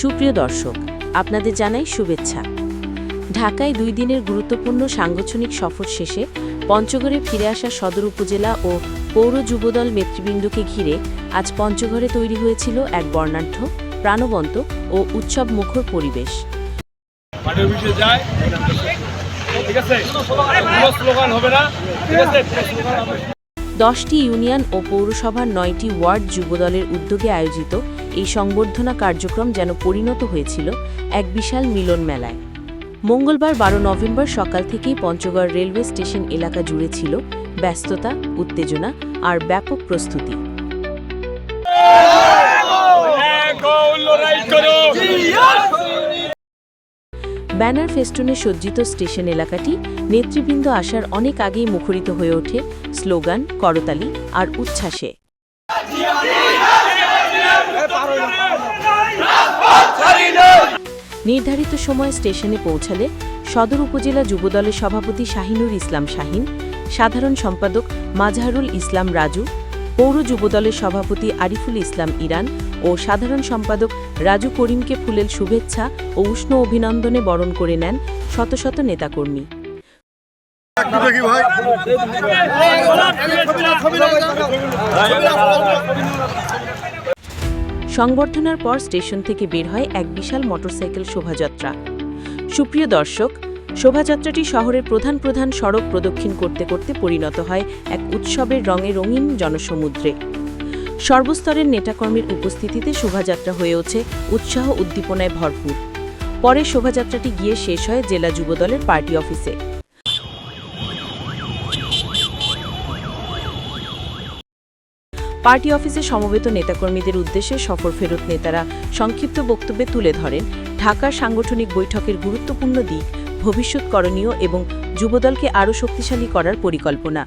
সুপ্রিয় দর্শক, আপনাদের জানাই শুভেচ্ছা। ঢাকায় দুই দিনের গুরুত্বপূর্ণ সাংগঠনিক সফর শেষে পঞ্চগড়ে ফিরে আসা সদর উপজেলা ও পৌর যুবদল নেতৃবৃন্দকে ঘিরে আজ পঞ্চগড়ে তৈরি হয়েছিল এক বর্ণাঢ্য, প্রাণবন্ত ও উৎসব মুখর পরিবেশ। ঠিক আছে? স্লোগান হবে না। ঠিক আছে? দশটি ইউনিয়ন ও পৌরসভার নয়টি ওয়ার্ড যুবদলের উদ্যোগে আয়োজিত এই সংবর্ধনা কার্যক্রম যেন পরিণত হয়েছিল এক বিশাল মিলন মেলায়। মঙ্গলবার বারো নভেম্বর সকাল থেকেই পঞ্চগড় রেলওয়ে স্টেশন এলাকা জুড়ে ছিল ব্যস্ততা উত্তেজনা আর ব্যাপক প্রস্তুতি। লড়াই করো। ব্যানার ফেস্টুনে সজ্জিত স্টেশন এলাকাটি নেতৃবৃন্দ আসার অনেক আগেই মুখরিত হয়ে ওঠে স্লোগান, করতালি আর উচ্ছ্বাসে। নির্ধারিত সময় স্টেশনে পৌঁছালে সদর উপজেলা যুবদলের সভাপতি শাহিনুর ইসলাম শাহিন, সাধারণ সম্পাদক মাজহারুল ইসলাম রাজু, পৌর যুবদলের সভাপতি আরিফুল ইসলাম ইরান ও সাধারণ সম্পাদক রাজু করিমকে ফুলেল শুভেচ্ছা ও উষ্ণ অভিনন্দনে বরণ করে নেন শত শত নেতাকর্মী। সংবর্ধনার পর স্টেশন থেকে বের হয় এক বিশাল মোটরসাইকেল শোভাযাত্রা। সুপ্রিয় দর্শক, শোভাযাত্রাটি শহরের প্রধান প্রধান সড়ক প্রদক্ষিণ করতে করতে পরিণত হয় এক উৎসবের রঙে রঙিন জনসমুদ্রে। সর্বস্তরের নেতাকর্মীর উপস্থিতিতে শোভাযাত্রা হয়ে ওঠে। উৎসাহ উদ্দীপনায় ভরপুর। পরে শোভাযাত্রাটি গিয়ে শেষ হয় জেলা যুবদলের পার্টি অফিসে। পার্টি অফিসে সমবেত নেতাকর্মীদের উদ্দেশ্যে সফর ফেরত নেতারা সংক্ষিপ্ত বক্তব্যে তুলে ধরেন, ঢাকার সাংগঠনিক বৈঠকের গুরুত্বপূর্ণ দিক, ভবিষ্যৎ করণীয় এবং যুবদলকে আরও শক্তিশালী করার পরিকল্পনা।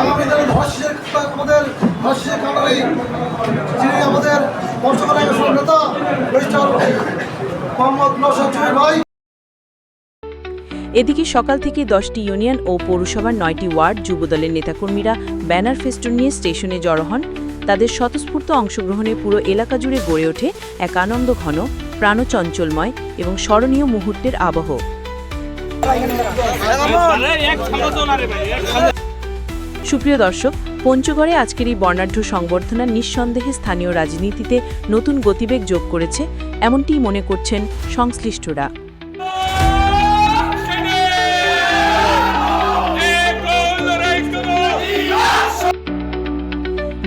আগামী দিনে ধর্ষের আমাদের ধর্ষের কারণে যিনি আমাদের পঞ্চগড় নেতা বেস্টার মোহাম্মদ নৌসাদ ভাই। এদিকে সকাল থেকে দশটি ইউনিয়ন ও পৌরসভার নয়টি ওয়ার্ড যুবদলের নেতাকর্মীরা ব্যানার ফেস্টুন নিয়ে স্টেশনে জড়ো হন। তাদের স্বতঃস্ফূর্ত অংশগ্রহণে পুরো এলাকা জুড়ে গড়ে ওঠে এক আনন্দ ঘন প্রাণচঞ্চলময় এবং স্মরণীয় মুহূর্তের আবহ। সুপ্রিয় দর্শক, পঞ্চগড়ে আজকের এই বর্ণাঢ্য সংবর্ধনা নিঃসন্দেহে স্থানীয় রাজনীতিতে নতুন গতিবেগ যোগ করেছে এমনটিই মনে করছেন সংশ্লিষ্টরা।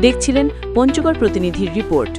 দেখছিলেন পঞ্চগড় প্রতিনিধির রিপোর্ট।